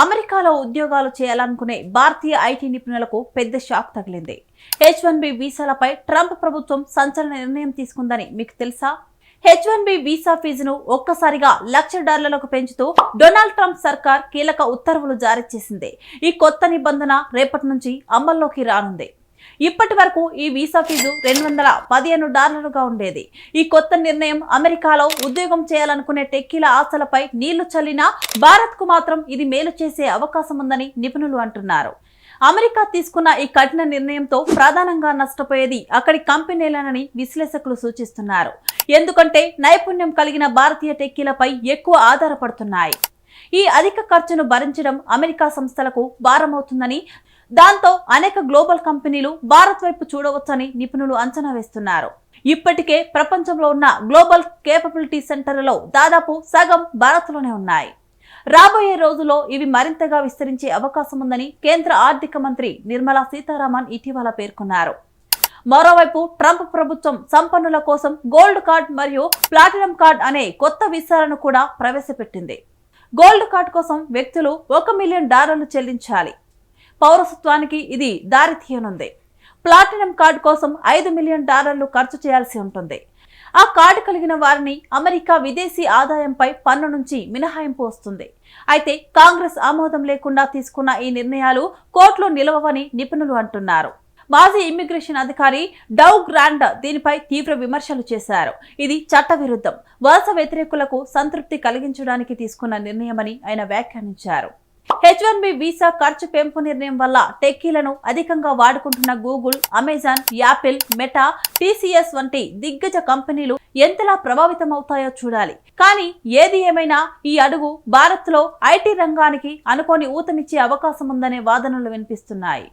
అమెరికాలో ఉద్యోగాలు చేయాలనుకునే భారతీయ ఐటీ నిపుణులకు పెద్ద షాక్ తగిలింది. హెచ్ వన్ బి వీసాలపై ట్రంప్ ప్రభుత్వం సంచలన నిర్ణయం తీసుకుందని మీకు తెలుసా? హెచ్ వన్ బి వీసా ఫీజును ఒక్కసారిగా లక్ష డాలర్లకు పెంచుతూ డొనాల్డ్ ట్రంప్ సర్కార్ కీలక ఉత్తర్వులు జారీ చేసింది. ఈ కొత్త నిబంధన రేపటి నుంచి అమల్లోకి రానుంది. ఇప్పటి వరకు ఈ వీసా ఫీజు రెండు వందల పదిహేను డాలర్లుగా ఉండేది. ఈ కొత్త నిర్ణయం అమెరికాలో ఉద్యోగం చేయాలనుకునే టెక్కీల ఆశలపై నీళ్ళు చల్లినా భారత్కు మాత్రం ఇది మేలు చేసే అవకాశం ఉందని నిపుణులు అంటున్నారు. అమెరికా తీసుకున్న ఈ కఠిన నిర్ణయంతో ప్రధానంగా నష్టపోయేది అక్కడి కంపెనీలనని విశ్లేషకులు సూచిస్తున్నారు. ఎందుకంటే నైపుణ్యం కలిగిన భారతీయ టెక్కీలపై ఎక్కువ ఆధారపడుతున్నాయి. ఈ అధిక ఖర్చును భరించడం అమెరికా సంస్థలకు భారమవుతుందని దాంతో అనేక గ్లోబల్ కంపెనీలు భారత్ వైపు చూడవచ్చని నిపుణులు అంచనా వేస్తున్నారు. ఇప్పటికే ప్రపంచంలో ఉన్న గ్లోబల్ కేపబిలిటీ సెంటర్లలో దాదాపు సగం భారత్లోనే ఉన్నాయి. రాబోయే రోజుల్లో ఇవి మరింతగా విస్తరించే అవకాశం ఉందని కేంద్ర ఆర్థిక మంత్రి నిర్మలా సీతారామన్ ఇటీవల పేర్కొన్నారు. మరోవైపు ట్రంప్ ప్రభుత్వం సంపన్నుల కోసం గోల్డ్ కార్డ్ మరియు ప్లాటినం కార్డ్ అనే కొత్త వీసాలను కూడా ప్రవేశపెట్టింది. గోల్డ్ కార్డ్ కోసం వ్యక్తులు ఒక మిలియన్ డాలర్లు చెల్లించాలి. పౌరసత్వానికి ఇది దారి తీయనుంది ప్లాటినం కార్డు కోసం ఐదు మిలియన్ డాలర్లు ఖర్చు చేయాల్సి ఉంటుంది. ఆ కార్డు కలిగిన వారిని అమెరికా విదేశీ ఆదాయంపై పన్ను నుంచి మినహాయింపు వస్తుంది. అయితే కాంగ్రెస్ ఆమోదం లేకుండా తీసుకున్న ఈ నిర్ణయాలు కోర్టులో నిలవవని నిపుణులు అంటున్నారు. మాజీ ఇమ్మిగ్రేషన్ అధికారి డౌ గ్రాండ్ దీనిపై తీవ్ర విమర్శలు చేశారు. ఇది చట్టవిరుద్ధం. వలస వ్యతిరేకులకు సంతృప్తి కలిగించడానికి తీసుకున్న నిర్ణయమని ఆయన వ్యాఖ్యానించారు. హెచ్ వన్ బి వీసా ఖర్చు పెంపు నిర్ణయం వల్ల టెక్కీలను అధికంగా వాడుకుంటున్న Google Amazon Apple Meta TCS వంటి దిగ్గజ కంపెనీలు ఎంతలా ప్రభావితమవుతాయో చూడాలి. కానీ ఏది ఏమైనా ఈ అడుగు భారత్లో ఐటీ రంగానికి అనుకోని ఊతమిచ్చే అవకాశం ఉందనే వాదనలు వినిపిస్తున్నాయి.